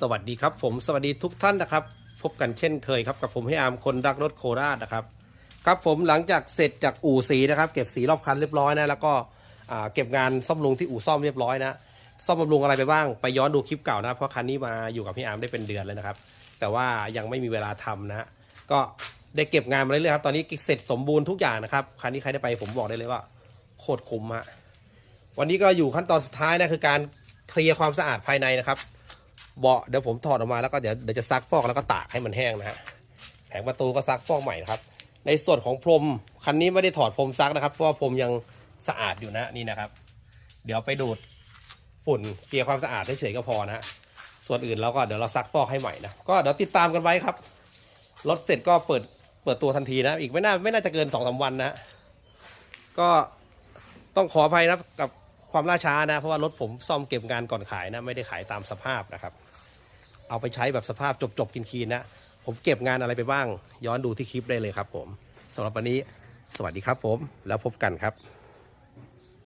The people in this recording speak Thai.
สวัสดีครับผมสวัสดีทุกท่านนะครับ พบกันเช่นเคยครับกับผมให้อามคนรักรถโคราชนะครับครับผมหลังจากเสร็จจากอู่สีนะครับ เก็บสีรอบคันเรียบร้อยนะแล้วก็เก็บงานซ่อมบำรุงที่อู่ซ่อมเรียบร้อยนะซ่อมบำรุงอะไรไปบ้างไปย้อนดูคลิปเก่านะเพราะคันนี้มาอยู่กับพี่อาร์มได้เป็นเดือนเลยนะครับ แต่ว่ายังไม่มีเวลาทำนะฮะก็ได้เก็บงานมาเรื่อยๆครับตอนนี้เสร็จสมบูรณ์ทุกอย่างนะครับคันนี้ใครได้ไปผมบอกได้เลยว่าโคตรคุ้มฮะวันนี้ก็อยู่ขั้นตอนสุดท้ายนะคือการเคลียร์ความสะอาดภายในนะครับ เบาะเดี๋ยวผมถอดออกมาแล้วก็เดี๋ยวเดี๋ยวจะซักฟอกแล้วก็ตากให้มันแห้งนะฮะแผงประตูก็ซักฟอกใหม่นะครับ ในส่วนของพรมคันนี้ไม่ได้ถอดพรมซักนะครับเพราะว่าพรมยังสะอาดอยู่นะนี่นะครับ เดี๋ยวไปดูดฝุ่นเคลียร์ความสะอาดเฉยๆก็พอนะส่วนอื่นเราก็เดี๋ยวเราซักฟอกให้ใหม่นะก็เดี๋ยวติดตามกันไว้ครับรถเสร็จก็เปิดเปิดตัวทันทีนะอีกไม่น่าไม่น่าจะเกินสองสาวันนะฮะก็ต้องขออภัยนะกับ ความล่าช้านะ เพราะว่ารถผมซ่อมเก็บงานก่อนขายนะ ไม่ได้ขายตามสภาพนะครับ เอาไปใช้แบบสภาพจบๆกินคีนนะผมเก็บงานอะไรไปบ้าง ย้อนดูที่คลิปได้เลยครับ ผมสำหรับวันนี้ สวัสดีครับผม แล้วพบกันครับ